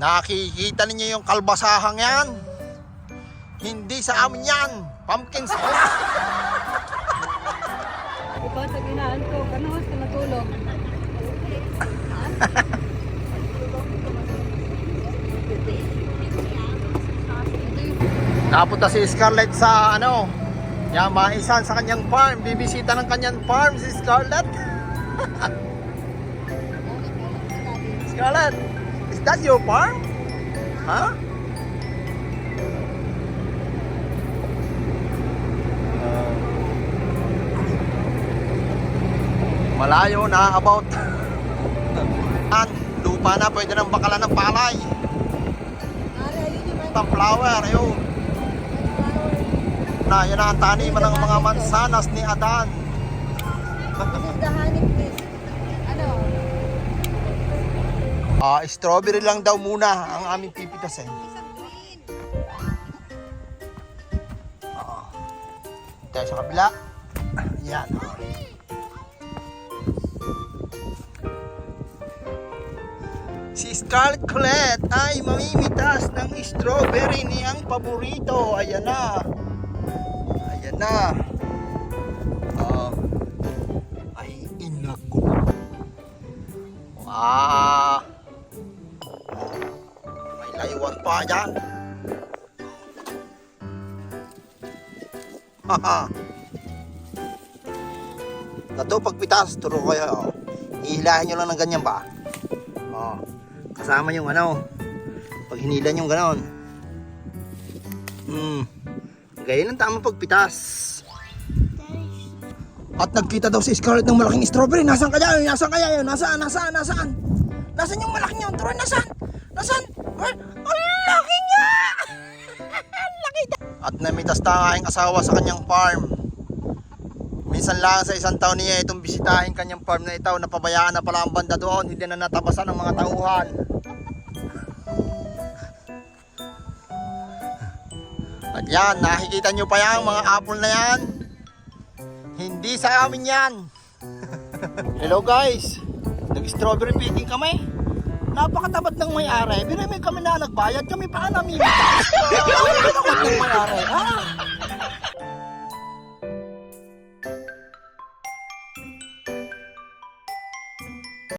Nakikita ninyo yung kalbasahang yan? Hindi sa amin yan. Pumpkin spice. Ikaw sa ginaan ko, kanuhas ka natulog. Napunta si Scarlett sa ano, yan, maisan sa kanyang farm. Bibisita ng kanyang farm si Scarlett. Scarlett, is that your farm? Huh? Malayo na about An, lupa na pwede nang bakalan ng palay. Flower, ayun. Na, yan ang taniman ng mga mansanas ni Adan place. Ano? Ah, strawberry lang daw muna ang aming pipitasin. Ah. Tayo sa kabila. Yan. Si Scarlett Colette ay mamimitas ng strawberry niyang paborito. Ayan na. Ayan na. Ah. ay, inago. Ah. Pa dyan. Haha. Nato pagpitas, turo kayo. Ihilahin nyo lang ng ganyan ba? Oh. Kasama yung ano. Pag hinilan yung ganon. Hmm. Ganyan ang tamang pagpitas. At nagkita daw si Scarlett ng malaking strawberry. Nasaan kaya yun? Nasaan kaya yun? Nasaan? Nasaan? Nasaan? Nasaan yung malaking yun? Turon, nasaan? Nasaan? Ay, ang At namitas na aking asawa sa kanyang farm. Minsan lang sa isang taon niya itong bisitahin kanyang farm na ito. Napabayaan na pala ang banda doon. Hindi na natabasan ng mga tauhan. At yan, nakikita nyo pa yan, mga apple na yan. Hindi sa amin yan. Hello guys. Nag-strawberry picking kami. Napakatapat ng may-ari. Pero may kami na nagbayad. Kami pa namimitas. Napakatapat ng may-ari. Ha?